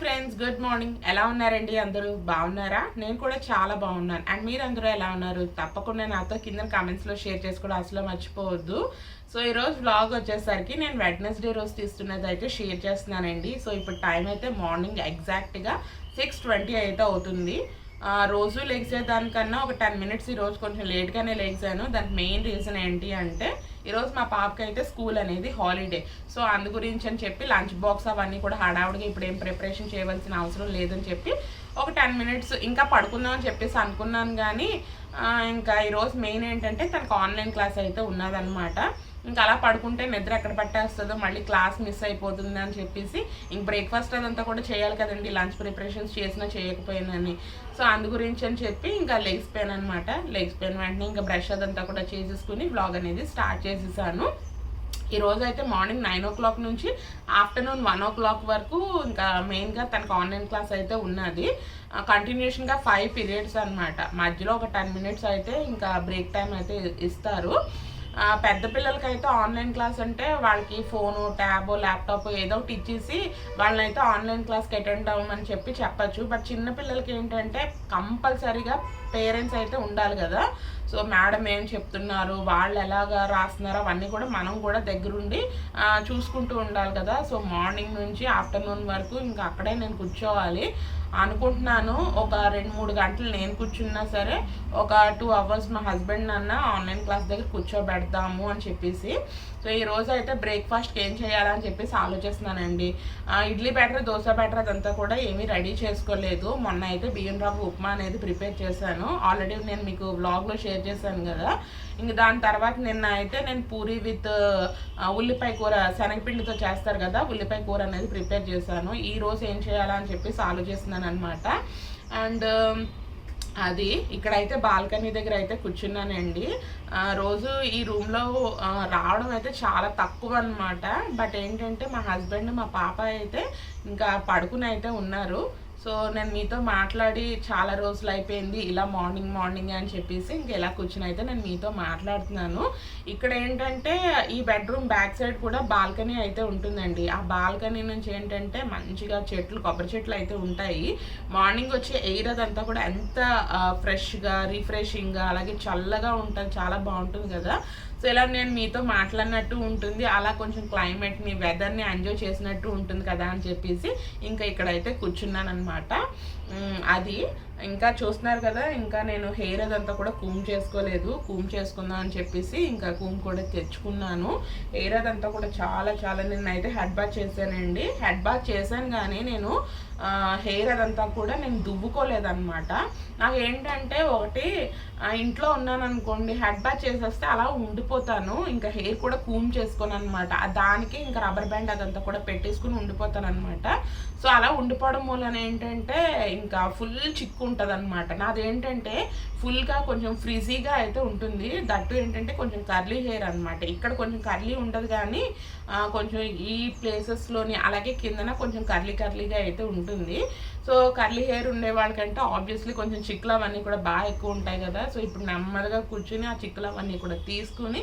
Friends good morning ఎలా ఉన్నారండి అందరూ? బాగున్నారా? నేను కూడా చాలా బాగున్నాను. అండ్ మీరు అందరూ ఎలా ఉన్నారు? తప్పకుండా నాతో కింద కామెంట్స్లో షేర్ చేసుకోవడం అసలు మర్చిపోవద్దు. సో ఈరోజు వ్లాగ్ వచ్చేసరికి నేను వెడ్నెస్డే రోజు తీస్తున్నది అయితే షేర్ చేస్తున్నానండి. సో ఇప్పుడు టైం అయితే మార్నింగ్ ఎగ్జాక్ట్గా సిక్స్ ట్వంటీ అయితే అవుతుంది. రోజు లెగ్సే దానికన్నా ఒక టెన్ మినిట్స్ ఈరోజు కొంచెం లేట్గానే లెగ్సాను దానికి మెయిన్ రీజన్ ఏంటి అంటే ఈరోజు మా పాపకి అయితే స్కూల్ అనేది హాలిడే సో అందు గురించి అని చెప్పి లంచ్ బాక్స్ అవన్నీ కూడా హడావుడిగా ఇప్పుడు ఏం ప్రిపరేషన్ చేయవలసిన అవసరం లేదని చెప్పి ఒక టెన్ మినిట్స్ ఇంకా పడుకుందామని చెప్పేసి అనుకున్నాను కానీ ఇంకా ఈరోజు మెయిన్ ఏంటంటే తనకు ఆన్లైన్ క్లాస్ అయితే ఉన్నదనమాట ఇంకా అలా పడుకుంటే నిద్ర ఎక్కడ పట్టేస్తుందో మళ్ళీ క్లాస్ మిస్ అయిపోతుంది అని చెప్పేసి ఇంక బ్రేక్ఫాస్ట్ అదంతా కూడా చేయాలి కదండి. లంచ్ ప్రిపరేషన్స్ చేసినా చేయకపోయినని. సో అందు గురించి అని చెప్పి ఇంకా లెగ్స్ పెయిన్ అనమాట లెగ్స్ పెయిన్ వెంటనే ఇంకా బ్రష్ అదంతా కూడా చేసేసుకుని వ్లాగ్ అనేది స్టార్ట్ చేసేసాను. ఈ రోజు అయితే మార్నింగ్ నైన్ ఓ క్లాక్ నుంచి ఆఫ్టర్నూన్ వన్ ఓ క్లాక్ వరకు ఇంకా మెయిన్గా తనకు ఆన్లైన్ క్లాస్ అయితే ఉన్నది. కంటిన్యూషన్గా ఫైవ్ పీరియడ్స్ అనమాట మధ్యలో ఒక టెన్ మినిట్స్ అయితే ఇంకా బ్రేక్ టైం అయితే ఇస్తారు. పెద్ద పిల్లలకైతే ఆన్లైన్ క్లాస్ అంటే వాళ్ళకి ఫోను ట్యాబ్ ల్యాప్టాప్ ఏదో ఒకటి ఇచ్చేసి వాళ్ళనైతే ఆన్లైన్ క్లాస్కి అటెండ్ అవ్వమని చెప్పి చెప్పచ్చు. బట్ చిన్న పిల్లలకి ఏంటంటే కంపల్సరీగా పేరెంట్స్ అయితే ఉండాలి కదా. సో మేడం ఏం చెప్తున్నారు? వాళ్ళు ఎలాగా రాస్తున్నారో అవన్నీ కూడా మనం కూడా దగ్గరుండి చూసుకుంటూ ఉండాలి కదా. సో మార్నింగ్ నుంచి ఆఫ్టర్నూన్ వరకు ఇంకా అక్కడే నేను కూర్చోవాలి అనుకుంటున్నాను. ఒక రెండు మూడు గంటలు నేను కూర్చున్నా సరే ఒక టూ అవర్స్ మా హస్బెండ్ నాన్న ఆన్లైన్ క్లాస్ దగ్గర కూర్చోబెడదాము అని చెప్పేసి. సో ఈ రోజు అయితే బ్రేక్ఫాస్ట్కి ఏం చేయాలని చెప్పేసి ఆలోచిస్తున్నానండి. ఇడ్లీ బ్యాటర్ దోశ బ్యాటర్ అదంతా కూడా ఏమీ రెడీ చేసుకోలేదు. మొన్న అయితే బియ్యం రవ్వ ఉప్మా అనేది ప్రిపేర్ చేశాను. ఆల్రెడీ నేను మీకు వ్లాగ్లో షేర్ చేశాను కదా. ఇంక దాని తర్వాత నిన్న అయితే నేను పూరి విత్ ఉల్లిపాయ కూర శనగపిండితో చేస్తారు కదా ఉల్లిపాయ కూర అనేది ప్రిపేర్ చేశాను. ఈ రోజు ఏం చేయాలా అని చెప్పేసి ఆలోచిస్తున్నాను అనమాట అండ్ అది ఇక్కడైతే బాల్కనీ దగ్గర అయితే కూర్చున్నానండి. రోజు ఈ రూమ్లో రావడం అయితే చాలా తక్కువ అనమాట బట్ ఏంటంటే మా హస్బెండ్ మా పాప అయితే ఇంకా పడుకుని అయితే ఉన్నారు. సో నేను మీతో మాట్లాడి చాలా రోజులు అయిపోయింది. ఇలా మార్నింగ్ మార్నింగ్ అని చెప్పేసి ఇంక ఇలా కూర్చుని అయితే నేను మీతో మాట్లాడుతున్నాను. ఇక్కడ ఏంటంటే ఈ బెడ్రూమ్ బ్యాక్ సైడ్ కూడా బాల్కనీ అయితే ఉంటుందండి. ఆ బాల్కనీ నుంచి ఏంటంటే మంచిగా చెట్లు కొబ్బరి చెట్లు అయితే ఉంటాయి. మార్నింగ్ వచ్చే ఎయిర్ అదంతా కూడా ఎంత ఫ్రెష్గా రిఫ్రెషింగ్గా అలాగే చల్లగా ఉంటుంది చాలా బాగుంటుంది కదా. సో ఇలా నేను మీతో మాట్లాడినట్టు ఉంటుంది. అలా కొంచెం క్లైమేట్ని వెదర్ని ఎంజాయ్ చేసినట్టు ఉంటుంది కదా అని చెప్పేసి ఇంకా ఇక్కడైతే కూర్చున్నాను అనమాట అది. ఇంకా చూస్తున్నారు కదా ఇంకా నేను హెయిర్ అదంతా కూడా కూమ్ చేసుకోలేదు. కూమ్ చేసుకుందాం అని చెప్పేసి ఇంకా కూమ్ కూడా తెచ్చుకున్నాను. హెయిర్ అదంతా కూడా చాలా చాలా నేను అయితే హెడ్ బాత్ చేశానండి. హెడ్ బాత్ చేశాను కానీ నేను హెయిర్ అదంతా కూడా నేను దువ్వుకోలేదనమాట నాకు ఏంటంటే ఒకటి ఇంట్లో ఉన్నాను అనుకోండి హెడ్ బాత్ చేసేస్తే అలా ఉండిపోతాను. ఇంకా హెయిర్ కూడా కూమ్ చేసుకోను అనమాట దానికి ఇంకా రబ్బర్ బ్యాండ్ అదంతా కూడా పెట్టేసుకుని ఉండిపోతాను అనమాట సో అలా ఉండిపోవడం మూలన ఏంటంటే ఇంకా ఫుల్ చిక్కు ఉంటుంది అనమాట నాది ఏంటంటే ఫుల్గా కొంచెం ఫ్రిజీగా అయితే ఉంటుంది. దట్టు ఏంటంటే కొంచెం కర్లీ హెయిర్ అనమాట ఇక్కడ కొంచెం కర్లీ ఉండదు కానీ కొంచెం ఈ ప్లేసెస్లోని అలాగే కిందన కొంచెం కర్లీ కర్లీగా అయితే ఉంటుంది. సో కర్లీ హెయిర్ ఉండే వాళ్ళకంటే ఆబ్వియస్లీ కొంచెం చిక్కులు అవన్నీ కూడా బాగా ఎక్కువ ఉంటాయి కదా. సో ఇప్పుడు నెమ్మదిగా కూర్చుని ఆ చిక్కులు అవన్నీ కూడా తీసుకుని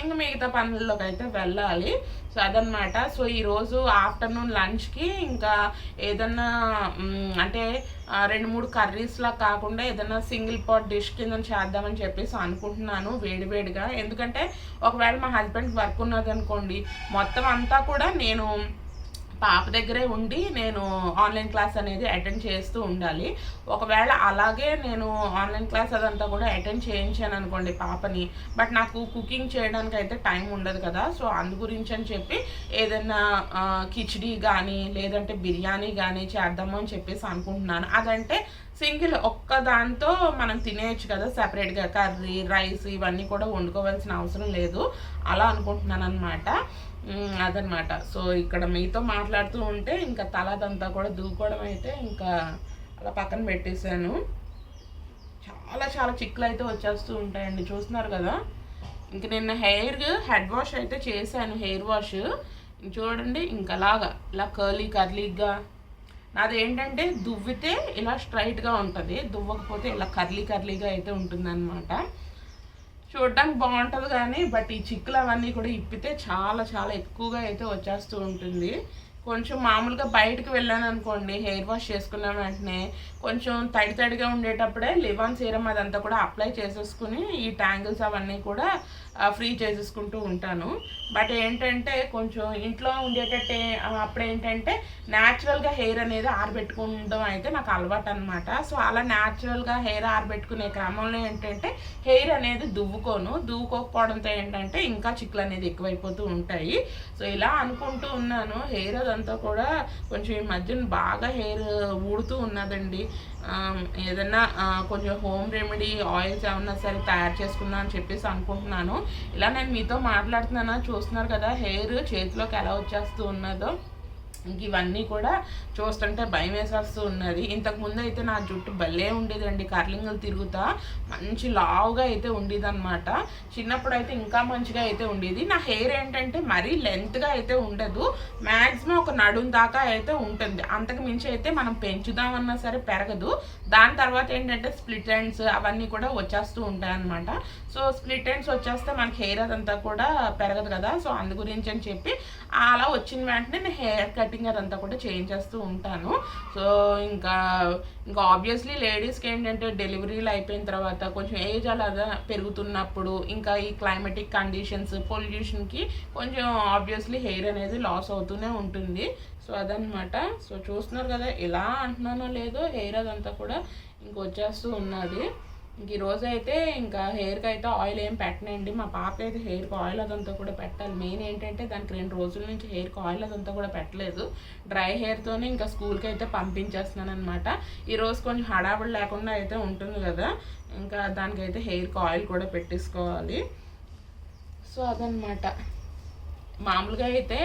ఇంకా మిగతా పనుల్లోకి అయితే వెళ్ళాలి. సో అదనమాట సో ఈరోజు ఆఫ్టర్నూన్ లంచ్కి ఇంకా ఏదన్నా అంటే రెండు మూడు కర్రీస్లా కాకుండా ఏదైనా సింగిల్ పాట్ డిష్ కింద చేద్దామని చెప్పేసి అనుకుంటున్నాను వేడివేడిగా ఎందుకంటే ఒకవేళ మా హస్బెండ్ వర్క్ ఉన్నది అనుకోండి మొత్తం అంతా కూడా నేను పాప దగ్గరే ఉండి నేను ఆన్లైన్ క్లాస్ అనేది అటెండ్ చేస్తూ ఉండాలి. ఒకవేళ అలాగే నేను ఆన్లైన్ క్లాస్ అదంతా కూడా అటెండ్ చేయించాను అనుకోండి పాపని. బట్ నాకు కుకింగ్ చేయడానికి అయితే టైం ఉండదు కదా. సో అందు గురించి అని చెప్పి ఏదైనా ఆ, కానీ లేదంటే బిర్యానీ కానీ చేద్దాము అని చెప్పేసి అనుకుంటున్నాను. అదంటే సింగిల్ ఒక్క దాంతో మనం తినేయచ్చు కదా. సపరేట్గా కర్రీ రైస్ ఇవన్నీ కూడా వండుకోవాల్సిన అవసరం లేదు. అలా అనుకుంటున్నాను అనమాట అదనమాట సో ఇక్కడ మీతో మాట్లాడుతూ ఉంటే ఇంకా తలదంతా కూడా దూకోవడం అయితే ఇంకా అలా పక్కన పెట్టేశాను. చాలా చాలా చిక్కులు అయితే వచ్చేస్తూ ఉంటాయండి. చూస్తున్నారు కదా? ఇంక నిన్న హెయిర్ హెడ్ వాష్ అయితే చేశాను హెయిర్ వాష్. చూడండి ఇంకలాగా ఇలా కర్లీ కర్లీగా. నాది ఏంటంటే దువ్వితే ఇలా స్ట్రైట్గా ఉంటుంది దువ్వకపోతే ఇలా కర్లీ కర్లీగా అయితే ఉంటుందన్నమాట. చూడడానికి బాగుంటుంది కానీ బట్ ఈ చిక్కులు అవన్నీ కూడా ఇప్పితే చాలా చాలా ఎక్కువగా అయితే వచ్చేస్తూ ఉంటుంది. కొంచెం మామూలుగా బయటకు వెళ్ళాను అనుకోండి హెయిర్ వాష్ చేసుకున్న వెంటనే కొంచెం తడి తడిగా ఉండేటప్పుడే లివాన్ సీరం అదంతా కూడా అప్లై చేసేసుకుని ఈ ట్యాంగిల్స్ అవన్నీ కూడా ఫ్రీ చేసేసుకుంటూ ఉంటాను. బట్ ఏంటంటే కొంచెం ఇంట్లో ఉండేటట్టే అప్పుడు ఏంటంటే న్యాచురల్గా హెయిర్ అనేది ఆరబెట్టుకుంటాం అయితే నాకు అలవాటు అనమాట సో అలా న్యాచురల్గా హెయిర్ ఆరబెట్టుకునే క్రమంలో ఏంటంటే హెయిర్ అనేది దువ్వుకోను. దువ్వుకోకపోవడంతో ఏంటంటే ఇంకా చిక్కులు అనేది ఎక్కువైపోతూ ఉంటాయి. సో ఇలా అనుకుంటూ ఉన్నాను. హెయిర్ అదంతా కూడా కొంచెం ఈ మధ్యన బాగా హెయిర్ ఊడుతూ ఉన్నదండి. ఏదన్నా కొంచెం హోమ్ రెమెడీ ఆయిల్స్ ఏమన్నా సరే తయారు చేసుకుందాం అని చెప్పేసి అనుకుంటున్నాను. ఇలా నేను మీతో మాట్లాడుతున్నాను చూస్తున్నారు కదా హెయిర్ చేతిలోకి ఎలా వచ్చేస్తూ ఉన్నదో. ఇంక ఇవన్నీ కూడా చూస్తుంటే భయం వేసేస్తూ ఉన్నది. ఇంతకు ముందు అయితే నా జుట్టు భలే ఉండేదండి. కర్లింగులు తిరుగుతా మంచి లావుగా అయితే ఉండేది అనమాట చిన్నప్పుడు అయితే ఇంకా మంచిగా అయితే ఉండేది. నా హెయిర్ ఏంటంటే మరీ లెంత్గా అయితే ఉండదు. మ్యాక్సిమం ఒక నడుం దాకా అయితే ఉంటుంది. అంతకు మించి అయితే మనం పెంచుదామన్నా సరే పెరగదు. దాని తర్వాత ఏంటంటే స్ప్లిట్ ఎండ్స్ అవన్నీ కూడా వచ్చేస్తూ ఉంటాయి అనమాట సో స్ప్లిట్ ఎండ్స్ వచ్చేస్తే మనకి హెయిర్ అదంతా కూడా పెరగదు కదా. సో అందు గురించి అని చెప్పి అలా వచ్చిన వెంటనే నేను హెయిర్ కటింగ్ అదంతా కూడా చేంజ్ చేస్తూ ఉంటాను. సో ఇంకా ఇంకా ఆబ్వియస్లీ లేడీస్కి ఏంటంటే డెలివరీలు అయిపోయిన తర్వాత కొంచెం ఏజ్ అలా పెరుగుతున్నప్పుడు ఇంకా ఈ క్లైమేటిక్ కండిషన్స్ పొల్యూషన్కి కొంచెం ఆబ్వియస్లీ హెయిర్ అనేది లాస్ అవుతూనే ఉంటుంది. సో అదనమాట సో చూస్తున్నారు కదా ఎలా అంటున్నానో లేదో హెయిర్ అదంతా కూడా ఇంకొచ్చేస్తూ ఉన్నది. ఇంక ఈరోజు అయితే ఇంకా హెయిర్కి అయితే ఆయిల్ ఏం పెట్టనండి. మా పాప అయితే హెయిర్కి ఆయిల్ అదంతా కూడా పెట్టాలి. మెయిన్ ఏంటంటే దానికి రెండు రోజుల నుంచి హెయిర్కి ఆయిల్ అదంతా కూడా పెట్టలేదు. డ్రై హెయిర్తోనే ఇంకా స్కూల్కి అయితే పంపించేస్తున్నాను అనమాట ఈరోజు కొంచెం హడావుడి లేకుండా అయితే ఉంటుంది కదా. ఇంకా దానికైతే హెయిర్కి ఆయిల్ కూడా పెట్టేసుకోవాలి. సో అదనమాట మామూలుగా అయితే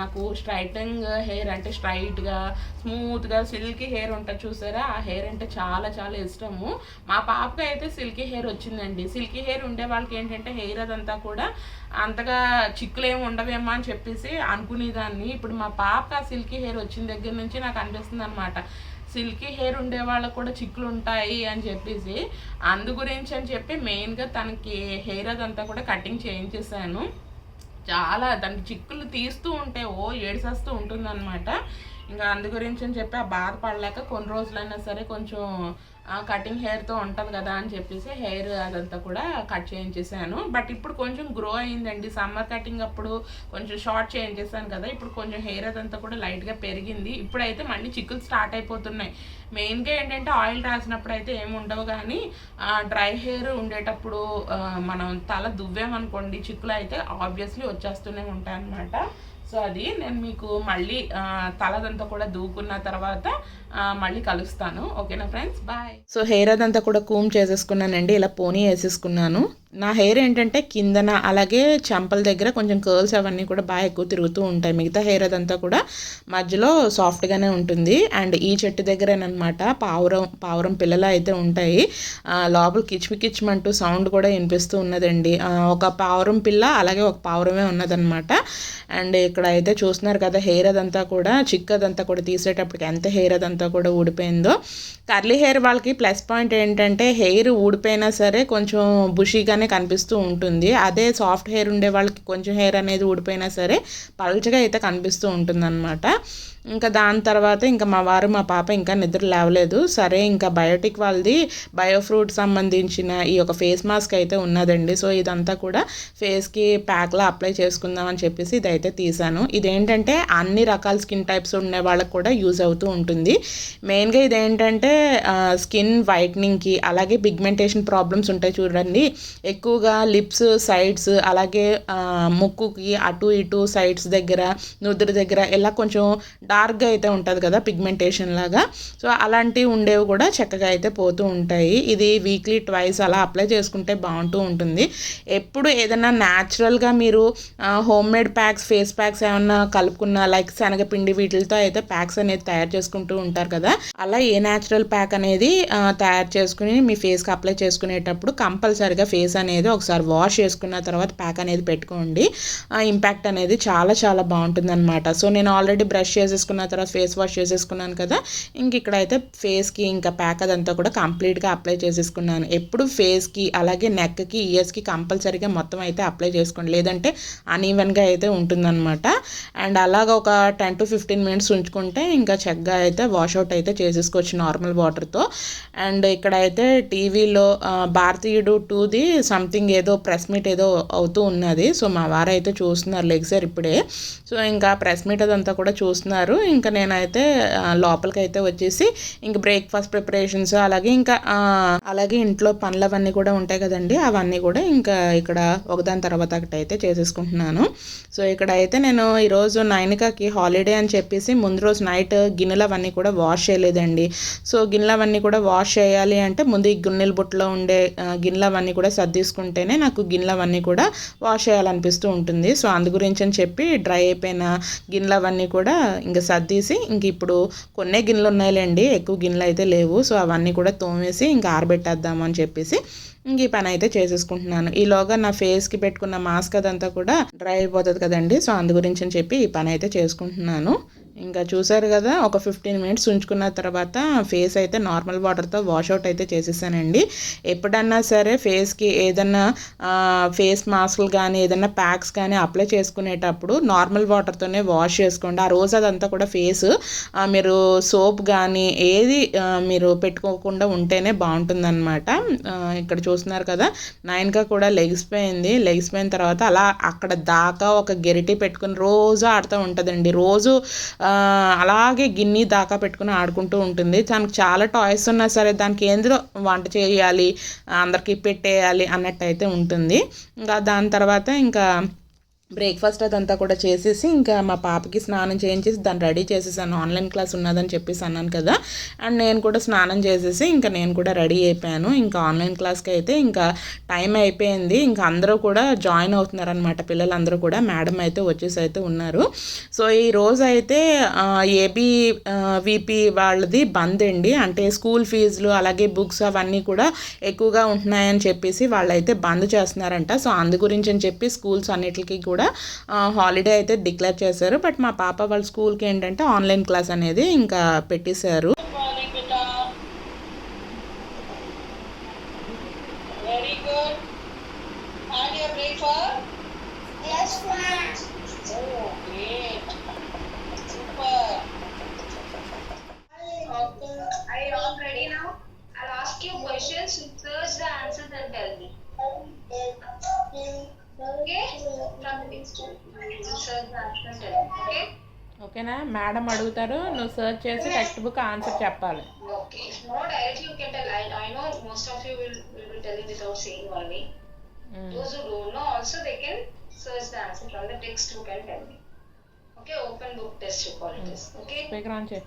నాకు స్ట్రైటింగ్ హెయిర్ అంటే స్ట్రైట్గా స్మూత్గా సిల్కీ హెయిర్ ఉంటుంది చూసారా? ఆ హెయిర్ అంటే చాలా చాలా ఇష్టము. మా పాపకి అయితే సిల్కీ హెయిర్ వచ్చిందండి. సిల్కీ హెయిర్ ఉండే వాళ్ళకి ఏంటంటే హెయిర్ అదంతా కూడా అంతగా చిక్కులేమి ఉండవేమో అని చెప్పేసి అనుకునేదాన్ని. ఇప్పుడు మా పాపకి ఆ సిల్కీ హెయిర్ వచ్చిన దగ్గర నుంచి నాకు అనిపిస్తుంది అనమాట సిల్కీ హెయిర్ ఉండే వాళ్ళకు కూడా చిక్కులు ఉంటాయి అని చెప్పేసి. అందు గురించి అని చెప్పి మెయిన్గా తనకి హెయిర్ అదంతా కూడా కటింగ్ చేయించేసాను చాలా దానికి చిక్కులు తీస్తూ ఉంటే ఓ ఏడిసేస్తూ ఉంటుందన్నమాట. ఇంకా అందు గురించి అని చెప్పి ఆ బాధపడలేక కొన్ని రోజులైనా సరే కొంచెం కటింగ్ హెయిర్తో ఉంటుంది కదా అని చెప్పేసి హెయిర్ అదంతా కూడా కట్ చేయించేసాను. బట్ ఇప్పుడు కొంచెం గ్రో అయిందండి. సమ్మర్ కటింగ్ అప్పుడు కొంచెం షార్ట్ చేయించేసాను కదా. ఇప్పుడు కొంచెం హెయిర్ అదంతా కూడా లైట్గా పెరిగింది. ఇప్పుడైతే మళ్ళీ చిక్కులు స్టార్ట్ అయిపోతున్నాయి. మెయిన్గా ఏంటంటే ఆయిల్ రాసినప్పుడు అయితే ఏమి ఉండవు కానీ డ్రై హెయిర్ ఉండేటప్పుడు మనం తల దువ్వామనుకోండి చిక్కులు అయితే ఆబ్వియస్లీ వచ్చేస్తూనే ఉంటాయి అన్నమాట సో అది నేను మీకు మళ్ళీ తలదంతా కూడా దూకున్న తర్వాత మళ్ళీ కలుస్తాను. ఓకేనా ఫ్రెండ్స్? బాయ్. సో హెయిర్ అదంతా కూడా కూమ్ చేసేసుకున్నానండి ఇలా పోనీ వేసేసుకున్నాను. నా హెయిర్ ఏంటంటే కిందన అలాగే చంపల దగ్గర కొంచెం కర్ల్స్ అవన్నీ కూడా బాగా ఎక్కువ తిరుగుతూ ఉంటాయి. మిగతా హెయిర్ అదంతా కూడా మధ్యలో సాఫ్ట్గానే ఉంటుంది. అండ్ ఈ చెట్టు దగ్గరేనమాట పావురం పావురం పిల్లలు అయితే ఉంటాయి. లోపల కిచ్మికిచ్మంటూ సౌండ్ కూడా వినిపిస్తూ ఉన్నదండి. ఒక పావురం పిల్ల అలాగే ఒక పావురమే ఉన్నదనమాట అండ్ ఇక్కడ అయితే చూస్తున్నారు కదా హెయిర్ అదంతా కూడా చిక్కదంతా కూడా తీసేటప్పటికి ఎంత హెయిర్ అదంతా కూడా ఊడిపోయిందో. కర్లీ హెయిర్ వాళ్ళకి ప్లస్ పాయింట్ ఏంటంటే హెయిర్ ఊడిపోయినా సరే కొంచెం బుషీగానే కనిపిస్తూ ఉంటుంది. అదే సాఫ్ట్ హెయిర్ ఉండే వాళ్ళకి కొంచెం హెయిర్ అనేది ఊడిపోయినా సరే పల్చగా అయితే కనిపిస్తూ ఉంటుంది అనమాట ఇంకా దాని తర్వాత ఇంకా మా వారు మా పాప ఇంకా నిద్ర లేవలేదు. సరే ఇంకా బయోటిక్ వాళ్ళది బయోఫ్రూట్ సంబంధించిన ఈ యొక్క ఫేస్ మాస్క్ అయితే ఉన్నదండి. సో ఇదంతా కూడా ఫేస్కి ప్యాక్లా అప్లై చేసుకుందాం అని చెప్పేసి ఇదైతే తీసాను ఇదేంటంటే అన్ని రకాల స్కిన్ టైప్స్ ఉండే వాళ్ళకి కూడా యూజ్ అవుతూ ఉంటుంది. మెయిన్గా ఇదేంటంటే స్కిన్ వైట్నింగ్కి అలాగే పిగ్మెంటేషన్ ప్రాబ్లమ్స్ ఉంటాయి చూడండి. ఎక్కువగా లిప్స్ సైడ్స్ అలాగే ముక్కుకి అటు ఇటు సైడ్స్ దగ్గర నుదురు దగ్గర ఇలా కొంచెం డార్క్గా అయితే ఉంటుంది కదా పిగ్మెంటేషన్ లాగా. సో అలాంటివి ఉండేవి కూడా చక్కగా అయితే పోతూ ఉంటాయి. ఇది వీక్లీ ట్వైస్ అలా అప్లై చేసుకుంటే బాగుంటూ ఉంటుంది. ఎప్పుడు ఏదైనా న్యాచురల్గా మీరు home made packs face packs ఏమన్నా కలుపుకున్న లైక్ శనగపిండి వీటితో అయితే ప్యాక్స్ అనేది తయారు చేసుకుంటూ ఉంటారు కదా. అలా ఏ న్యాచురల్ ప్యాక్ అనేది తయారు చేసుకుని మీ ఫేస్కి అప్లై చేసుకునేటప్పుడు కంపల్సరిగా ఫేస్ అనేది ఒకసారి వాష్ చేసుకున్న తర్వాత ప్యాక్ అనేది పెట్టుకోండి. ఇంపాక్ట్ అనేది చాలా చాలా బాగుంటుంది అనమాట సో నేను ఆల్రెడీ బ్రష్ చేసేసి చేసేసుకున్న తర్వాత ఫేస్ వాష్ చేసేసుకున్నాను కదా ఇంక ఇక్కడైతే ఫేస్కి ఇంకా ప్యాక్ అదంతా కూడా కంప్లీట్గా అప్లై చేసేసుకున్నాను. ఎప్పుడు ఫేస్కి అలాగే నెక్కి ఇయర్స్కి కంపల్సరీగా మొత్తం అయితే అప్లై చేసుకోండి. లేదంటే అన్ఈవెన్గా అయితే ఉంటుందన్నమాట. అండ్ అలాగ ఒక టెన్ టు ఫిఫ్టీన్ మినిట్స్ ఉంచుకుంటే ఇంకా చక్కగా అయితే వాషౌట్ అయితే చేసేసుకోవచ్చు నార్మల్ వాటర్తో. అండ్ ఇక్కడ అయితే టీవీలో భారతీయుడు టూది సంథింగ్ ఏదో ప్రెస్ మీట్ ఏదో అవుతూ ఉన్నది. సో మా వారు అయితే చూస్తున్నారు లెగ్సార్ ఇప్పుడే. సో ఇంకా ప్రెస్ మీట్ అదంతా కూడా చూస్తున్నారు. ఇంకా నేనైతే లోపలికి అయితే వచ్చేసి ఇంక బ్రేక్ఫాస్ట్ ప్రిపరేషన్స్ అలాగే ఇంకా అలాగే ఇంట్లో పనులు అవన్నీ కూడా ఉంటాయి కదండి. అవన్నీ కూడా ఇంకా ఇక్కడ ఒకదాని తర్వాత ఒకటి అయితే చేసేసుకుంటున్నాను. సో ఇక్కడ అయితే నేను ఈరోజు నైనికాకి హాలిడే అని చెప్పేసి ముందు రోజు నైట్ గిన్నెలు అవన్నీ కూడా వాష్ చేయలేదండి. సో గిన్నెలు అవన్నీ కూడా వాష్ చేయాలి అంటే ముందు ఈ గిన్నెల బుట్టలో ఉండే గిన్నెలు అవన్నీ కూడా సర్దీసుకుంటేనే నాకు గిన్నెలు అవన్నీ కూడా వాష్ చేయాలనిపిస్తూ ఉంటుంది. సో అందు గురించి అని చెప్పి డ్రై అయిపోయిన గిన్నెలు అవన్నీ కూడా ఇంకా సర్దీసి ఇంక ఇప్పుడు కొన్ని గిన్నెలు ఉన్నాయిలేండి ఎక్కువ గిన్నెలు అయితే లేవు. సో అవన్నీ కూడా తోమేసి ఇంకా ఆరబెట్టేద్దాము అని చెప్పేసి ఇంక ఈ పని అయితే చేసేసుకుంటున్నాను. ఈలోగా నా ఫేస్కి పెట్టుకున్న మాస్క్ అదంతా కూడా డ్రై అయిపోతుంది కదండి. సో అందు గురించి అని చెప్పి ఈ పని అయితే చేసుకుంటున్నాను. ఇంకా చూసారు కదా ఒక ఫిఫ్టీన్ మినిట్స్ ఉంచుకున్న తర్వాత ఫేస్ అయితే నార్మల్ వాటర్తో వాషౌట్ అయితే చేసేసానండి. ఎప్పుడన్నా సరే ఫేస్కి ఏదన్నా ఫేస్ మాస్క్లు కానీ ఏదన్నా ప్యాక్స్ కానీ అప్లై చేసుకునేటప్పుడు నార్మల్ వాటర్తోనే వాష్ చేసుకోండి. ఆ రోజు అదంతా కూడా ఫేస్ మీరు సోప్ కానీ ఏది మీరు పెట్టుకోకుండా ఉంటేనే బాగుంటుందన్నమాట. ఇక్కడ చూస్తున్నారు కదా నైన్గా కూడా లెగిసిపోయింది లెగిసిపోయిన తర్వాత అలా అక్కడ దాకా ఒక గెరిటి పెట్టుకుని రోజు ఆడుతూ ఉంటుందండి. రోజు అలాగే గిన్ని దాకా పెట్టుకుని ఆడుకుంటూ ఉంటుంది. తనకు చాలా టాయ్స్ ఉన్నా సరే దానికి ఏందో వంట చేయాలి అందరికీ పెట్టేయాలి అన్నట్టు అయితే ఉంటుంది. ఇంకా దాని తర్వాత ఇంకా బ్రేక్ఫాస్ట్ అదంతా కూడా చేసేసి ఇంకా మా పాపకి స్నానం చేయించేసి దాన్ని రెడీ చేసేసాను. ఆన్లైన్ క్లాస్ ఉన్నదని చెప్పేసి అన్నాను కదా. అండ్ నేను కూడా స్నానం చేసేసి ఇంకా నేను కూడా రెడీ అయిపోయాను. ఇంకా ఆన్లైన్ క్లాస్కి అయితే ఇంకా టైం అయిపోయింది. ఇంకా అందరూ కూడా జాయిన్ అవుతున్నారనమాట పిల్లలందరూ కూడా. మేడం అయితే వచ్చేసి అయితే ఉన్నారు. సో ఈ రోజు అయితే ఏబీ విపి వాళ్ళది బంద్ అండి. అంటే స్కూల్ ఫీజులు అలాగే బుక్స్ అవన్నీ కూడా ఎక్కువగా ఉంటున్నాయని చెప్పేసి వాళ్ళైతే బంద్ చేస్తున్నారంట. సో అందు గురించి అని చెప్పి స్కూల్స్ అన్నిటికీ కూడా కూడా హాలిడే అయితే డిక్లేర్ చేశారు. బట్ మా పాప వాళ్ళ స్కూల్కి ఏంటంటే ఆన్లైన్ క్లాస్ అనేది ఇంకా పెట్టేశారు. మేడం అడుగుతారు నువ్వు సర్చ్ చేసి టెక్స్ట్ బుక్ ఆన్సర్ చెప్పాలి. Okay. No directly you can tell I I know most of you will will tell without saying only those who don't know also they can search the answer from the text book and tell me okay open book test you call it okay speaker on చేయి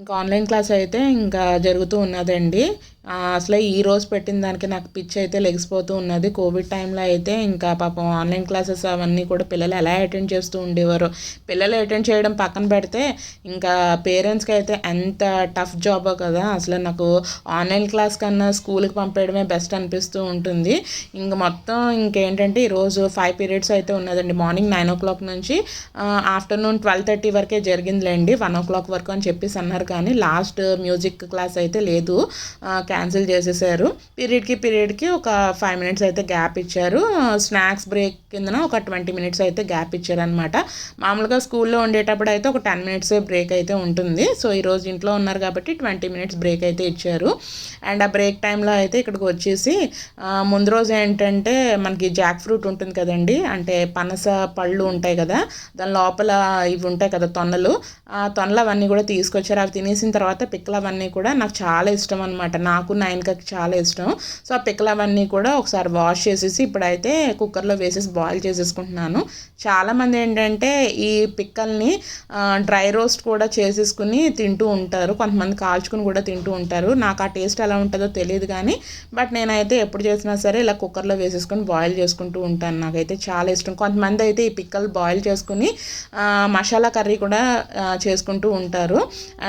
ఇంకా online class అయితే ఇంకా జరుగుతూ ఉన్నదండి. అసలే ఈ రోజు పెట్టిన దానికి నాకు పిచ్చి అయితే లెగిసిపోతూ ఉన్నది. కోవిడ్ టైంలో అయితే ఇంకా పాపం ఆన్లైన్ క్లాసెస్ అవన్నీ కూడా పిల్లలు ఎలా అటెండ్ చేస్తూ ఉండేవారు పిల్లలు అటెండ్ చేయడం పక్కన పెడితే ఇంకా పేరెంట్స్కి అయితే ఎంత టఫ్ జాబో కదా. అసలు నాకు ఆన్లైన్ క్లాస్ కన్నా స్కూల్కి పంపేయడమే బెస్ట్ అనిపిస్తూ ఉంటుంది. ఇంక మొత్తం ఇంకేంటంటే ఈరోజు ఫైవ్ పీరియడ్స్ అయితే ఉన్నదండి. మార్నింగ్ నైన్ ఓ క్లాక్ నుంచి ఆఫ్టర్నూన్ ట్వెల్వ్ థర్టీ వరకే జరిగిందిలేండి. వన్ ఓ క్లాక్ వరకు అని చెప్పేసి అన్నారు. కానీ లాస్ట్ మ్యూజిక్ క్లాస్ అయితే లేదు. క్యాన్సిల్ చేసేసారు. పీరియడ్కి పీరియడ్కి ఒక ఫైవ్ మినిట్స్ అయితే గ్యాప్ ఇచ్చారు. స్నాక్స్ బ్రేక్ కిందన ఒక ట్వంటీ మినిట్స్ అయితే గ్యాప్ ఇచ్చారనమాట మామూలుగా స్కూల్లో ఉండేటప్పుడు అయితే ఒక టెన్ మినిట్స్ బ్రేక్ అయితే ఉంటుంది. సో ఈరోజు ఇంట్లో ఉన్నారు కాబట్టి ట్వంటీ మినిట్స్ బ్రేక్ అయితే ఇచ్చారు. అండ్ ఆ బ్రేక్ టైంలో అయితే ఇక్కడికి వచ్చేసి ముందు రోజు ఏంటంటే మనకి జాక్ ఫ్రూట్ ఉంటుంది కదండి అంటే పనస పళ్ళు ఉంటాయి కదా దాని లోపల ఇవి ఉంటాయి కదా తొన్నలు ఆ తొన్నలు అవన్నీ కూడా తీసుకొచ్చారు. అవి తినేసిన తర్వాత పిక్కలు అవన్నీ కూడా నాకు చాలా ఇష్టం అనమాట నాకు నాకు నైన్కి చాలా ఇష్టం. సో ఆ పిక్కలు అవన్నీ కూడా ఒకసారి వాష్ చేసేసి ఇప్పుడైతే కుక్కర్లో వేసేసి బాయిల్ చేసేసుకుంటున్నాను. చాలామంది ఏంటంటే ఈ పిక్కల్ని డ్రై రోస్ట్ కూడా చేసేసుకుని తింటూ ఉంటారు. కొంతమంది కాల్చుకుని కూడా తింటూ ఉంటారు. నాకు ఆ టేస్ట్ ఎలా ఉంటుందో తెలియదు కానీ బట్ నేనైతే ఎప్పుడు చేసినా సరే ఇలా కుక్కర్లో వేసేసుకొని బాయిల్ చేసుకుంటూ ఉంటాను. నాకైతే చాలా ఇష్టం. కొంతమంది అయితే ఈ పిక్కలు బాయిల్ చేసుకుని మసాలా కర్రీ కూడా చేసుకుంటూ ఉంటారు.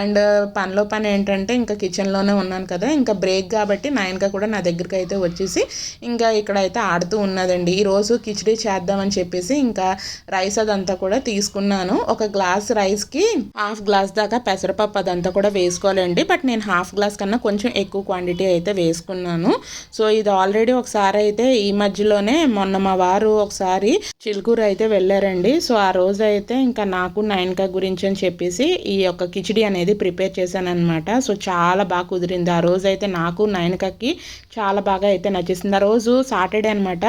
అండ్ అండ్ పనిలో పని ఏంటంటే ఇంకా కిచెన్లోనే ఉన్నాను కదా. ఇంకా బ్రేక్ కాబట్టి నాయనక కూడా నా దగ్గరికి అయితే వచ్చేసి ఇంకా ఇక్కడైతే ఆడుతూ ఉన్నదండి. ఈరోజు కిచిడి చేద్దామని చెప్పేసి ఇంకా రైస్ అదంతా కూడా తీసుకున్నాను. ఒక గ్లాస్ రైస్కి హాఫ్ గ్లాస్ దాకా పెసరపప్పు అదంతా కూడా వేసుకోవాలండి. బట్ నేను హాఫ్ గ్లాస్ కన్నా కొంచెం ఎక్కువ క్వాంటిటీ అయితే వేసుకున్నాను. సో ఇది ఆల్రెడీ ఒకసారి అయితే ఈ మధ్యలోనే మొన్న మా వారు ఒకసారి చిలుకూరు అయితే వెళ్ళారండి. సో ఆ రోజు అయితే ఇంకా నాకు నైన్కా గురించి అని చెప్పేసి ఈ యొక్క కిచిడి అనేది ప్రిపేర్ చేశాను అనమాట సో చాలా బాగా కుదిరింది. ఆ రోజు అయితే నాకు నయనకకి చాలా బాగా అయితే నచ్చేసింది. ఆ రోజు సాటర్డే అనమాట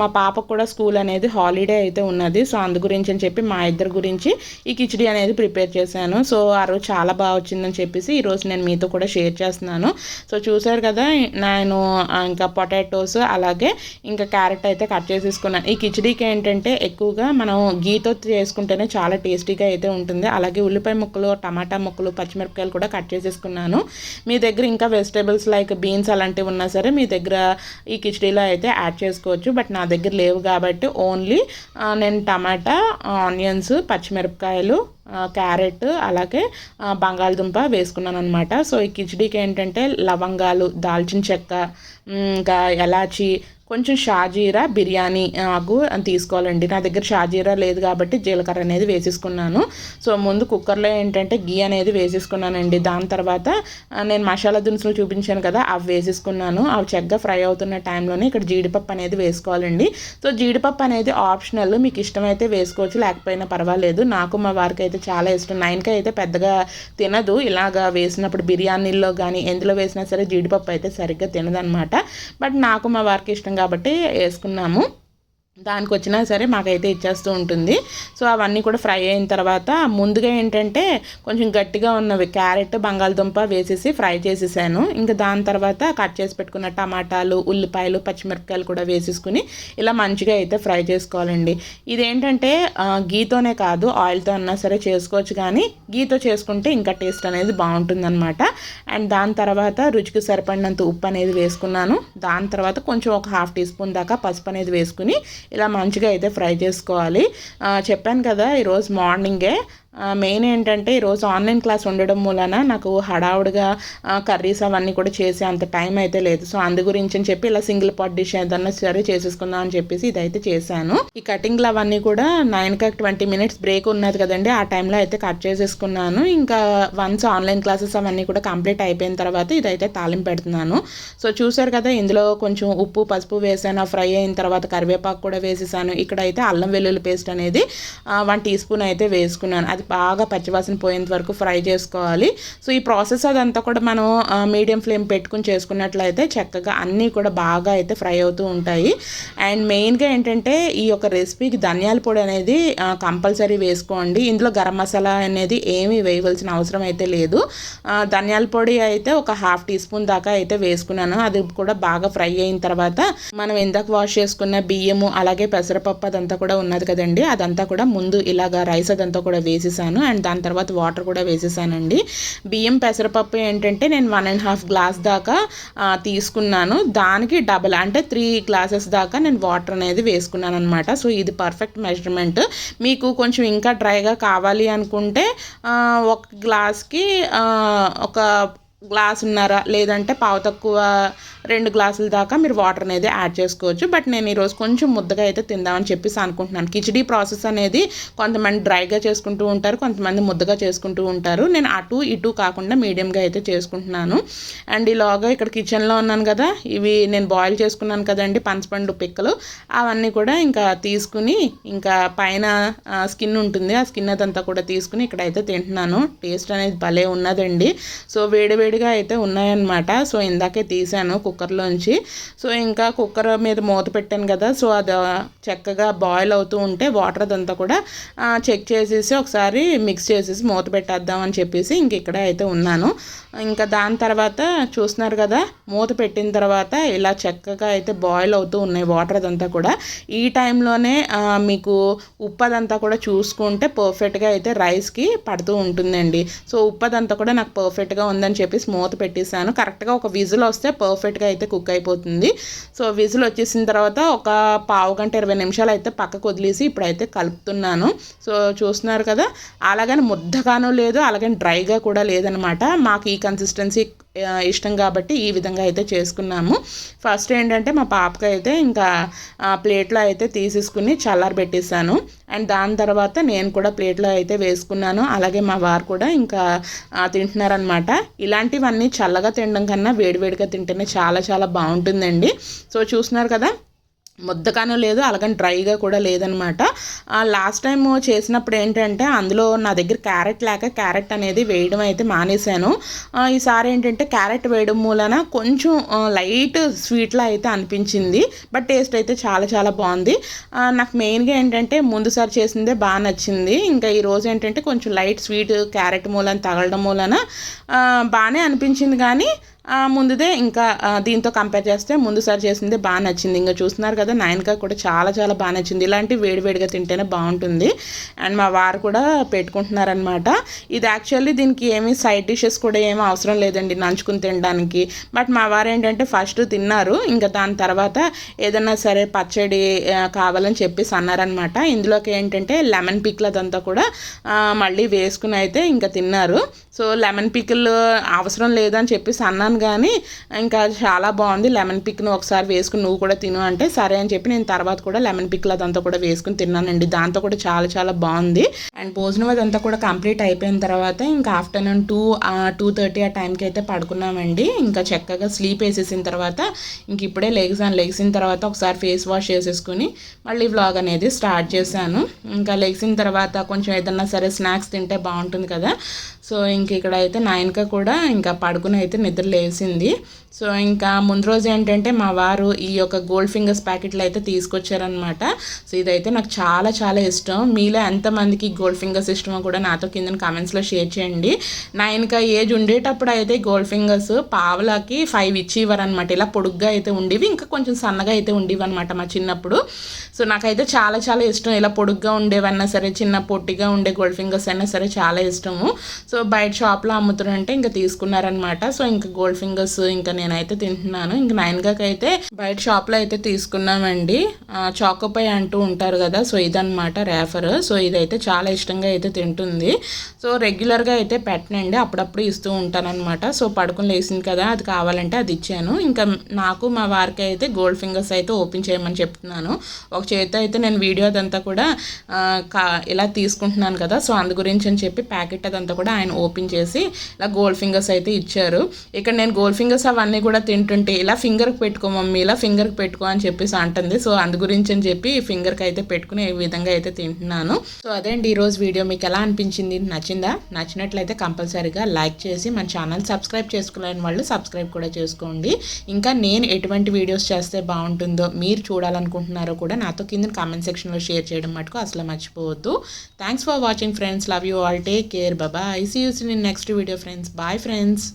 మా పాపకు కూడా స్కూల్ అనేది హాలిడే అయితే ఉన్నది. సో అందు గురించి అని చెప్పి మా ఇద్దరు గురించి ఈ కిచిడి అనేది ప్రిపేర్ చేశాను. సో ఆ రోజు చాలా బాగా వచ్చిందని చెప్పేసి ఈరోజు నేను మీతో కూడా షేర్ చేస్తున్నాను. సో చూసారు కదా నేను ఇంకా పొటాటోస్ అలాగే ఇంకా క్యారెట్ అయితే కట్ చేసేసుకున్నాను. ఈ కిచడీకి ఏంటంటే ఎక్కువగా మనం గీతో చేసుకుంటేనే చాలా టేస్టీగా అయితే ఉంటుంది. అలాగే ఉల్లిపాయ ముక్కలు టమాటా ముక్కలు పచ్చిమిరపకాయలు కూడా కట్ చేసేసుకున్నాను. మీ దగ్గర ఇంకా వెజిటేబుల్స్ లైక్ బీన్స్ అలాంటివి ఉన్నా సరే మీ దగ్గర ఈ కిచడీలో అయితే యాడ్ చేసుకోవచ్చు. బట్ నా దగ్గర లేవు కాబట్టి ఓన్లీ నేను టమాటా ఆనియన్స్ పచ్చిమిరపకాయలు క్యారెట్ అలాగే బంగాళదుంప వేసుకున్నాను అనమాట సో ఈ కిచడీకి ఏంటంటే లవంగాలు దాల్చిన చెక్క ఇంకా ఎలాచి కొంచెం షాజీరా బిర్యానీ ఆకు తీసుకోవాలండి. నా దగ్గర షాజీరా లేదు కాబట్టి జీలకర్ర అనేది వేసేసుకున్నాను. సో ముందు కుక్కర్లో ఏంటంటే గీ అనేది వేసేసుకున్నానండి. దాని తర్వాత నేను మసాలా దినుసులు చూపించాను కదా అవి వేసేసుకున్నాను. అవి చక్కగా ఫ్రై అవుతున్న టైంలోనే ఇక్కడ జీడిపప్పు అనేది వేసుకోవాలండి. సో జీడిపప్పు అనేది ఆప్షనల్. మీకు ఇష్టమైతే వేసుకోవచ్చు లేకపోయినా పర్వాలేదు. నాకు మా వారికి అయితే చాలా ఇష్టం. నైన్కి అయితే పెద్దగా తినదు. ఇలాగా వేసినప్పుడు బిర్యానీల్లో కానీ ఎందులో వేసినా సరే జీడిపప్పు అయితే సరిగ్గా తినదనమాట. బట్ నాకు మా వారికి ఇష్టం కాబట్టి వేసుకున్నాము. దానికి వచ్చినా సరే మాకైతే ఇచ్చేస్తూ ఉంటుంది. సో అవన్నీ కూడా ఫ్రై అయిన తర్వాత ముందుగా ఏంటంటే కొంచెం గట్టిగా ఉన్నవి క్యారెట్ బంగాళదుంప వేసేసి ఫ్రై చేసేసాను. ఇంకా దాని తర్వాత కట్ చేసి పెట్టుకున్న టమాటాలు ఉల్లిపాయలు పచ్చిమిరపకాయలు కూడా వేసేసుకుని ఇలా మంచిగా అయితే ఫ్రై చేసుకోవాలండి. ఇదేంటంటే గీతోనే కాదు ఆయిల్తో అన్నా సరే చేసుకోవచ్చు కానీ గీతో చేసుకుంటే ఇంకా టేస్ట్ అనేది బాగుంటుందన్నమాట. అండ్ దాని తర్వాత రుచికి సరిపడినంత ఉప్పు అనేది వేసుకున్నాను. దాని తర్వాత కొంచెం ఒక హాఫ్ టీ స్పూన్ దాకా పసుపు అనేది వేసుకుని ఇలా మంచిగా అయితే ఫ్రై చేసుకోవాలి. చెప్పాను కదా ఈరోజు మార్నింగే మెయిన్ ఏంటంటే ఈరోజు ఆన్లైన్ క్లాస్ ఉండడం మూలన నాకు హడావుడిగా కర్రీస్ అవన్నీ కూడా చేసే అంత టైం అయితే లేదు. సో అందు గురించి అని చెప్పి ఇలా సింగిల్ పాట్ డిష్ ఏదన్నా సరే చేసేసుకుందాం అని చెప్పేసి ఇదైతే చేశాను. ఈ కటింగ్లు అవన్నీ కూడా నైన్కి ట్వంటీ మినిట్స్ బ్రేక్ ఉన్నది కదండి ఆ టైంలో అయితే కట్ చేసేసుకున్నాను. ఇంకా వన్స్ ఆన్లైన్ క్లాసెస్ అవన్నీ కూడా కంప్లీట్ అయిపోయిన తర్వాత ఇదైతే తాలింపు పెడుతున్నాను. సో చూసారు కదా ఇందులో కొంచెం ఉప్పు పసుపు వేసాను ఫ్రై అయిన తర్వాత కరివేపాకు కూడా వేసేసాను. ఇక్కడైతే అల్లం వెల్లుల్లి పేస్ట్ అనేది వన్ టీ స్పూన్ అయితే వేసుకున్నాను. అది బాగా పచ్చివాసన పోయేంత వరకు ఫ్రై చేసుకోవాలి. సో ఈ ప్రాసెస్ అదంతా కూడా మనం మీడియం ఫ్లేమ్ పెట్టుకుని చేసుకున్నట్లయితే చక్కగా అన్నీ కూడా బాగా అయితే ఫ్రై అవుతూ ఉంటాయి. అండ్ మెయిన్గా ఏంటంటే ఈ యొక్క రెసిపీకి ధనియాల పొడి అనేది కంపల్సరీ వేసుకోండి. ఇందులో గరం మసాలా అనేది ఏమీ వేయవలసిన అవసరం అయితే లేదు. ధనియాల పొడి అయితే ఒక హాఫ్ టీ స్పూన్ దాకా అయితే వేసుకున్నాను. అది కూడా బాగా ఫ్రై అయిన తర్వాత మనం ఇందాక వాష్ చేసుకున్న బియ్యము అలాగే పెసరపప్పు అదంతా కూడా ఉన్నది కదండి. అదంతా కూడా ముందు ఇలాగా రైస్ అదంతా కూడా వేసేసి వేసేసాను. అండ్ దాని తర్వాత వాటర్ కూడా వేసేసానండి. బియ్యం పెసరపప్పు ఏంటంటే నేను వన్ అండ్ హాఫ్ గ్లాస్ దాకా తీసుకున్నాను. దానికి డబల్ అంటే త్రీ గ్లాసెస్ దాకా నేను వాటర్ అనేది వేసుకున్నాను అనమాట సో ఇది పర్ఫెక్ట్ మెజర్మెంట్. మీకు కొంచెం ఇంకా డ్రైగా కావాలి అనుకుంటే ఒక గ్లాస్కి ఒక గ్లాస్ ఉన్నారా లేదంటే పావు తక్కువ రెండు గ్లాసుల దాకా మీరు వాటర్ అనేది యాడ్ చేసుకోవచ్చు. బట్ నేను ఈరోజు కొంచెం ముద్దగా అయితే తిందామని చెప్పేసి అనుకుంటున్నాను. కిచడీ ప్రాసెస్ అనేది కొంతమంది డ్రైగా చేసుకుంటూ ఉంటారు కొంతమంది ముద్దగా చేసుకుంటూ ఉంటారు. నేను అటు ఇటు కాకుండా మీడియంగా అయితే చేసుకుంటున్నాను. అండ్ ఈలోగా ఇక్కడ కిచెన్లో ఉన్నాను కదా ఇవి నేను బాయిల్ చేసుకున్నాను కదండి పంచపండు పిక్కలు. అవన్నీ కూడా ఇంకా తీసుకుని ఇంకా పైన స్కిన్ ఉంటుంది. ఆ స్కిన్ అదంతా కూడా తీసుకుని ఇక్కడైతే తింటున్నాను. టేస్ట్ అనేది భలే ఉన్నదండి. సో వేడివేడిగా అయితే ఉన్నాయన్నమాట. సో ఇందాకే తీసాను కుక్కర్లోంచి సో ఇంకా కుక్కర్ మీద మూత పెట్టాను కదా సో అది చక్కగా బాయిల్ అవుతూ ఉంటే వాటర్ అదంతా కూడా చెక్ చేసేసి ఒకసారి మిక్స్ చేసేసి మూత పెట్టేద్దాం అని చెప్పేసి ఇంక ఇక్కడ అయితే ఉన్నాను. ఇంకా దాని తర్వాత చూస్తున్నారు కదా మూత పెట్టిన తర్వాత ఇలా చక్కగా అయితే బాయిల్ అవుతూ ఉన్నాయి వాటర్ అదంతా కూడా. ఈ టైంలోనే మీకు ఉప్పు అదంతా కూడా చూసుకుంటే పర్ఫెక్ట్గా అయితే రైస్కి పడుతూ ఉంటుందండి. సో ఉప్పు అదంతా కూడా నాకు పర్ఫెక్ట్గా ఉందని చెప్పేసి మూత పెట్టేశాను. కరెక్ట్గా ఒక విజిల్ వస్తే పర్ఫెక్ట్గా అయితే కుక్ అయిపోతుంది. సో విజిల్ వచ్చేసిన తర్వాత ఒక పావు గంట ఇరవై నిమిషాలు అయితే పక్కకు వదిలేసి ఇప్పుడైతే కలుపుతున్నాను. సో చూస్తున్నారు కదా అలాగని ముద్దగానూ లేదు అలాగని డ్రైగా కూడా లేదనమాట. మాకు ఈ కన్సిస్టెన్సీ ఇష్టం కాబట్టి ఈ విధంగా అయితే చేసుకున్నాము. ఫస్ట్ ఏంటంటే మా పాపకి అయితే ఇంకా ప్లేట్లో అయితే తీసేసుకుని చల్లారబెట్టేశాను అండ్ దాని తర్వాత నేను కూడా ప్లేట్లో అయితే వేసుకున్నాను. అలాగే మా వారు కూడా ఇంకా తింటున్నారనమాట ఇలాంటివన్నీ చల్లగా తినడం కన్నా వేడివేడిగా తింటేనే చాలా చాలా బాగుంటుందండి. సో చూస్తున్నారు కదా? ముద్దగానూ లేదు అలాగని డ్రైగా కూడా లేదనమాట. లాస్ట్ టైం చేసినప్పుడు ఏంటంటే అందులో నా దగ్గర క్యారెట్ లేక క్యారెట్ అనేది వేయడం అయితే మానేశాను. ఈసారి ఏంటంటే క్యారెట్ వేయడం మూలన కొంచెం లైట్ స్వీట్లా అయితే అనిపించింది. బట్ టేస్ట్ అయితే చాలా చాలా బాగుంది. నాకు మెయిన్గా ఏంటంటే ముందుసారి చేసిందే బాగా నచ్చింది. ఇంకా ఈరోజు ఏంటంటే కొంచెం లైట్ స్వీట్ క్యారెట్ మూలన తగలడం మూలన బాగానే అనిపించింది. కానీ ముందుదే ఇంకా దీంతో కంపేర్ చేస్తే ముందుసారి చేసింది బాగా నచ్చింది. ఇంకా చూస్తున్నారు కదా నాయనక కూడా చాలా చాలా బాగా నచ్చింది. ఇలాంటి వేడివేడిగా తింటేనే బాగుంటుంది. అండ్ మా వారు కూడా పెట్టుకుంటున్నారనమాట ఇది యాక్చువల్లీ దీనికి ఏమి సైడ్ డిషెస్ కూడా ఏమీ అవసరం లేదండి నంచుకుని తినడానికి. బట్ మా వారు ఏంటంటే ఫస్ట్ తిన్నారు. ఇంకా దాని తర్వాత ఏదైనా సరే పచ్చడి కావాలని చెప్పేసి అన్నారనమాట ఇందులోకి ఏంటంటే లెమన్ పిక్లు అదంతా కూడా మళ్ళీ వేసుకుని అయితే ఇంకా తిన్నారు. సో లెమన్ పిక్లు అవసరం లేదని చెప్పేసి అన్నాను కానీ ఇంకా చాలా బాగుంది. లెమన్ పిక్ను ఒకసారి వేసుకుని నువ్వు కూడా తిను అంటే సరే అని చెప్పి నేను తర్వాత కూడా లెమన్ పిక్లు అదంతా కూడా వేసుకుని తిన్నానండి. దాంతో కూడా చాలా చాలా బాగుంది. అండ్ భోజనం అదంతా కూడా కంప్లీట్ అయిపోయిన తర్వాత ఇంకా ఆఫ్టర్నూన్ టూ టూ థర్టీ ఆ టైంకి అయితే పడుకున్నామండి. ఇంకా చక్కగా స్లీప్ వేసేసిన తర్వాత ఇంక ఇప్పుడే లెగ్సాను లెగ్సిన తర్వాత ఒకసారి ఫేస్ వాష్ చేసేసుకుని మళ్ళీ వ్లాగ్ అనేది స్టార్ట్ చేశాను. ఇంకా లెగ్సిన తర్వాత కొంచెం ఏదన్నా సరే స్నాక్స్ తింటే బాగుంటుంది కదా. సో ఇంక ఇక్కడ అయితే నాయనక కూడా ఇంకా పడుకుని అయితే నిద్ర లేసింది సో ఇంకా ముందు రోజు ఏంటంటే మా వారు ఈ యొక్క గోల్డ్ ఫింగర్స్ ప్యాకెట్లు అయితే తీసుకొచ్చారనమాట సో ఇదైతే నాకు చాలా చాలా ఇష్టం. మీలో ఎంతమందికి గోల్డ్ ఫింగర్స్ ఇష్టమో కూడా నాతో కింద కామెంట్స్లో షేర్ చేయండి. నా ఇంకా ఏజ్ ఉండేటప్పుడు అయితే గోల్డ్ ఫింగర్స్ పావలాకి ఫైవ్ ఇచ్చేవారనమాట ఇలా పొడుగ్గా అయితే ఉండేవి ఇంకా కొంచెం సన్నగా అయితే ఉండేవి అనమాట మా చిన్నప్పుడు. సో నాకైతే చాలా చాలా ఇష్టం. ఇలా పొడుగ్గా ఉండేవన్నా సరే చిన్న పొట్టిగా ఉండే గోల్డ్ ఫింగర్స్ అయినా సరే చాలా ఇష్టము. సో బయట షాప్లో అమ్ముతున్నారంటే ఇంకా తీసుకున్నారనమాట సో ఇంకా గోల్డ్ ఫింగర్స్ ఇంకా నేనైతే తింటున్నాను. ఇంకా నైన్గాకి అయితే బయట షాప్లో అయితే తీసుకున్నామండి. చాకోపై అంటూ ఉంటారు కదా సో ఇదనమాట రేఫర్ సో ఇదైతే చాలా ఇష్టంగా అయితే తింటుంది. సో రెగ్యులర్గా అయితే పెట్టనండి అప్పుడప్పుడు ఇస్తూ ఉంటానన్నమాట. సో పడుకుని లేసింది కదా అది కావాలంటే అది ఇచ్చాను. ఇంకా నాకు మా వారికి అయితే గోల్డ్ ఫింగర్స్ అయితే ఓపెన్ చేయమని చెప్తున్నాను. ఒక చేతి అయితే నేను వీడియో అదంతా కూడా కా ఇలా తీసుకుంటున్నాను కదా సో అందు గురించి అని చెప్పి ప్యాకెట్ అదంతా కూడా ఆయన ఓపెన్ చేసి ఇలా గోల్డ్ ఫింగర్స్ అయితే ఇచ్చారు. ఇక్కడ నేను గోల్డ్ ఫింగర్స్ అవన్నీ కూడా తింటుంటే ఇలా ఫింగర్కి పెట్టుకో మమ్మీ ఇలా ఫింగర్కి పెట్టుకో అని చెప్పేసి అంటుంది. సో అందు గురించి అని చెప్పి ఫింగర్కి అయితే పెట్టుకుని ఈ విధంగా అయితే తింటున్నాను. సో అదే అండి ఈరోజు వీడియో మీకు ఎలా అనిపించింది? నచ్చిందా? నచ్చినట్లయితే కంపల్సరీగా లైక్ చేసి మన ఛానల్ సబ్స్క్రైబ్ చేసుకోలేని వాళ్ళు సబ్స్క్రైబ్ కూడా చేసుకోండి. ఇంకా నేను ఎటువంటి వీడియోస్ చేస్తే బాగుంటుందో మీరు చూడాలనుకుంటున్నారో కూడా నాతో కింద కామెంట్ సెక్షన్లో షేర్ చేయడం మటుకు అసలు మర్చిపోవద్దు. Thanks for watching friends love you all take care Baba I see yous in next video friends bye friends